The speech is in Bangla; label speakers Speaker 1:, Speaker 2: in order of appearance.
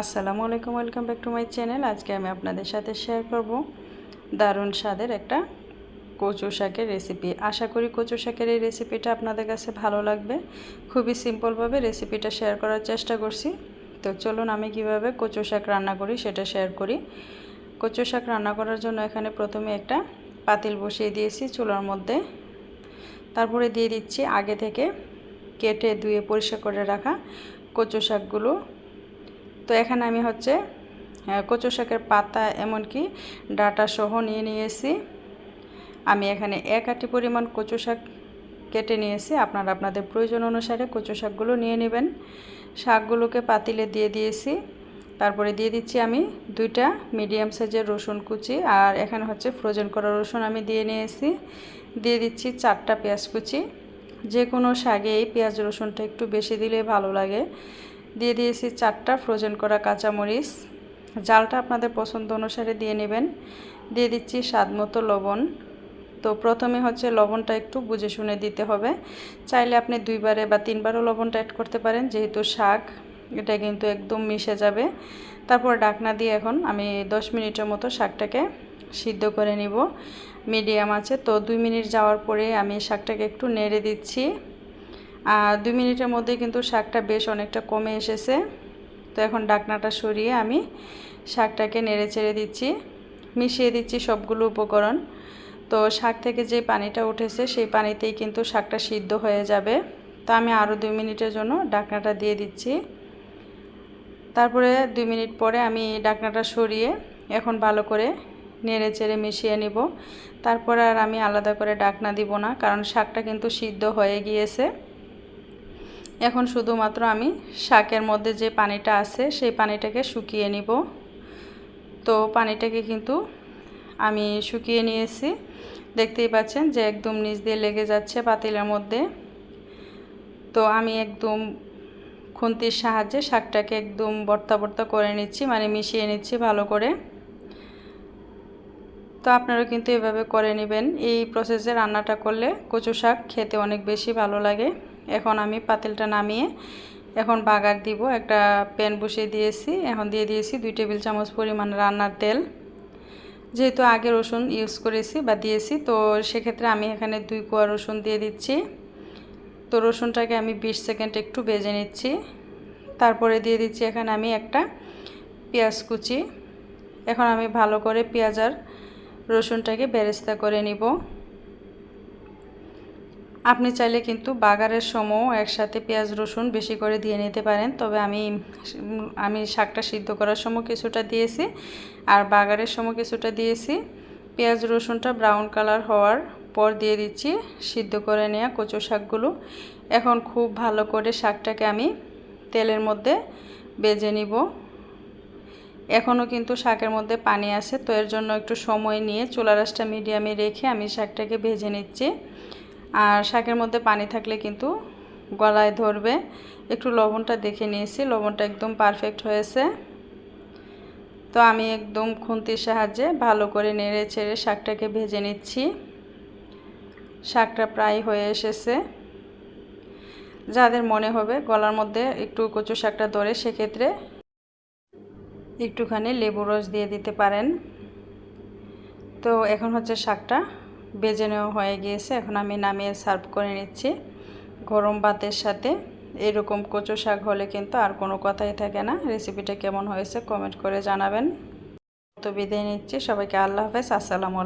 Speaker 1: আসসালামু আলাইকুম, welcome back to my channel. আজকে আমি আপনাদের সাথে শেয়ার করব দারুণ স্বাদের একটা কচু শাকের রেসিপি আশা করি কচু শাকের এই রেসিপিটা আপনাদের কাছে ভালো লাগবে। খুবই সিম্পলভাবে রেসিপিটা শেয়ার করার চেষ্টা করছি। তো চলুন আমি কীভাবে কচু শাক রান্না করি সেটা শেয়ার করি। কচু শাক রান্না করার জন্য এখানে প্রথমে একটা পাতিল বসিয়ে দিয়েছি চুলার মধ্যে। তারপরে দিয়ে দিচ্ছি আগে থেকে কেটে ধুয়ে পরিষ্কার করে রাখা কচু শাকগুলো। তো এখানে আমি হচ্ছে কচু শাকের পাতা এমনকি ডাটা সহ নিয়ে নিয়েছি। আমি এখানে এক আটি পরিমাণ কচু শাক কেটে নিয়েছি। আপনারা আপনাদের প্রয়োজন অনুসারে কচু শাকগুলো নিয়ে নেবেন। শাকগুলোকে পাতিলে দিয়ে দিয়েছি। তারপরে দিয়ে দিচ্ছি আমি দুইটা মিডিয়াম সাইজের রসুন কুচি আর এখানে হচ্ছে ফ্রোজেন করা রসুন আমি দিয়ে নিয়েছি। দিয়ে দিচ্ছি চারটা পেঁয়াজ কুচি। যে কোনো শাকেই পেঁয়াজ রসুনটা একটু বেশি দিলে ভালো লাগে। দিয়ে দিয়েছি চারটা ফ্রোজেন করা কাঁচামরিচ। জালটা আপনাদের পছন্দ অনুসারে দিয়ে নেবেন। দিয়ে দিচ্ছি স্বাদ মতো লবণ। তো প্রথমে হচ্ছে লবণটা একটু বুঝে শুনে দিতে হবে। চাইলে আপনি দুইবারে বা তিনবারও লবণটা অ্যাড করতে পারেন, যেহেতু শাক, এটা কিন্তু একদম মিশে যাবে। তারপর ডাকনা দিয়ে এখন আমি দশ মিনিটের মতো শাকটাকে সিদ্ধ করে নিব। মিডিয়াম আছে, তো দুই মিনিট যাওয়ার পরে আমি শাকটাকে একটু নেড়ে দিচ্ছি। দুই মিনিটের মধ্যে কিন্তু শাকটা বেশ অনেকটা কমে এসেছে। তো এখন ডাকনাটা সরিয়ে আমি শাকটাকে নেড়ে চেড়ে দিচ্ছি, মিশিয়ে দিচ্ছি সবগুলো উপকরণ। তো শাক থেকে যে পানিটা উঠেছে, সেই পানিতেই কিন্তু শাকটা সিদ্ধ হয়ে যাবে। তো আমি আরও দুই মিনিটের জন্য ডাকনাটা দিয়ে দিচ্ছি। তারপরে দুই মিনিট পরে আমি ডাকনাটা সরিয়ে এখন ভালো করে নেড়ে চেড়ে মিশিয়ে নিব। তারপরে আর আমি আলাদা করে ডাকনা দিব না, কারণ শাকটা কিন্তু সিদ্ধ হয়ে গিয়েছে। এখন শুধুমাত্র আমি শাকের মধ্যে যে পানিটা আছে সেই পানিটাকে শুকিয়ে নিব। তো পানিটাকে কিন্তু আমি শুকিয়ে নিয়েছি। দেখতেই পাচ্ছেন যে একদম নিচ দিয়ে লেগে যাচ্ছে পাতিলের মধ্যে। তো আমি একদম খুন্তির সাহায্যে শাকটাকে একদম বর্তা বর্তা করে নিচ্ছি মানে মিশিয়ে নিচ্ছি ভালো করে। তো আপনারা কিন্তু এভাবে করে নেবেন। এই প্রসেসে রান্নাটা করলে কচু শাক খেতে অনেক বেশি ভালো লাগে। এখন আমি পাতিলটা নামিয়ে এখন বাগার দিব। একটা প্যান বসিয়ে দিয়েছি। এখন দিয়ে দিয়েছি দুই টেবিল চামচ পরিমাণ রান্নার তেল। যেহেতু আগে রসুন ইউজ করেছি বা দিয়েছি, তো সেক্ষেত্রে আমি এখানে দুই কোয়া রসুন দিয়ে দিচ্ছি। তো রসুনটাকে আমি বিশ সেকেন্ড একটু বেজে নিচ্ছি। তারপরে দিয়ে দিচ্ছি এখানে আমি একটা পেঁয়াজ কুচি। এখন আমি ভালো করে পেঁয়াজ আর রসুনটাকে বেরেস্তা করে নিব। আপনি চাইলে কিন্তু বাগারের সময় একসাথে পেঁয়াজ, রসুন বেশি করে দিয়ে নিতে পারেন। তবে আমি আমি শাকটা সিদ্ধ করার সময় কিছুটা দিয়েছি আর বাগারের সময় কিছুটা দিয়েছি। পেঁয়াজ, রসুনটা ব্রাউন কালার হওয়ার পর দিয়ে দিচ্ছি, সিদ্ধ করে নেওয়া কচু শাকগুলো। এখন খুব ভালো করে শাকটাকে আমি তেলের মধ্যে বেজে নিব। এখনও কিন্তু শাকের মধ্যে পানি আছে, তো এর জন্য একটু সময় নিয়ে চুলা রাসটা মিডিয়ামে রেখে আমি শাকটাকে ভেজে নিচ্ছি। আর শাকের মধ্যে পানি থাকলে কিন্তু গলায় ধরবে। একটু লবণটা দেখে নিয়েছি, লবণটা একদম পারফেক্ট হয়েছে। তো আমি একদম খুন্তির সাহায্যে ভালো করে নেড়ে ছেড়ে শাকটাকে ভেজে নিচ্ছি। শাকটা প্রায় হয়ে এসেছে। যাদের মনে হবে গলার মধ্যে একটু কচু শাকটা ধরে, সেক্ষেত্রে একটুখানি লেবু রস দিয়ে দিতে পারেন। তো এখন হচ্ছে শাকটা বেজে নেওয়া হয়ে গিয়েছে। এখন আমি নামিয়ে সার্ভ করে নিচ্ছি। গরম ভাতের সাথে এরকম কচু শাক হলে কিন্তু আর কোনো কথাই থাকে না। রেসিপিটা কেমন হয়েছে কমেন্ট করে জানাবেন। তো বিদায় নিচ্ছি। সবাইকে আল্লাহ হাফেজ। আসসালামু আলাইকুম।